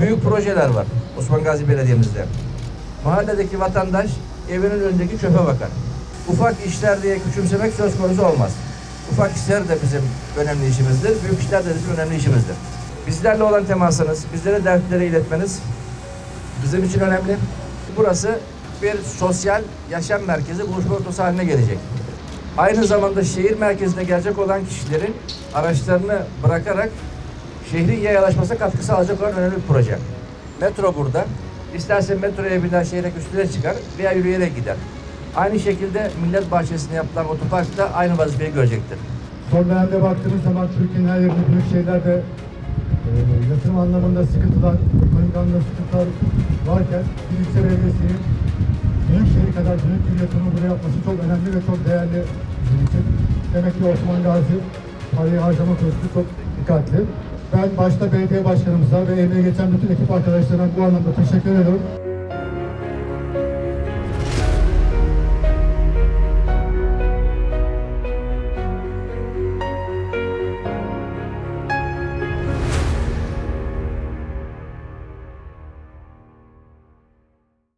büyük projeler var Osman Gazi Belediye'mizde. Mahalledeki vatandaş evinin önündeki çöpe bakar. Ufak işler diye küçümsemek söz konusu olmaz. Ufak işler de bizim önemli işimizdir. Büyük işler de bizim önemli işimizdir. Bizlerle olan temasınız, bizlere dertleri iletmeniz bizim için önemli. Burası bir sosyal yaşam merkezi, buluşma ortası haline gelecek. Aynı zamanda şehir merkezine gelecek olan kişilerin araçlarını bırakarak şehrin yayalaşmasına katkı sağlayacak olan önemli bir proje. Metro burada. İsterse metroya biner şehre üstüne çıkar veya yürüyerek gider. Aynı şekilde Millet Bahçesi'nde yapılan otopark da aynı vazifeyi görecektir. Son dönemde baktığımız zaman Türkiye'nin her yerinde büyük şehirlerde e, yatırım anlamında sıkıntılar, ekonomik anlamda sıkıntılar varken Büyükşehir Belediyesi'nin büyük şehir kadar büyük bir yatırımı buraya yapması çok önemli ve çok değerli bizim için. Demek ki Osman Gazi parayı harcama konusunda çok dikkatli. Ben başta belediye başkanımıza ve emeği geçen bütün ekip arkadaşlarına bu anlamda teşekkür ediyorum.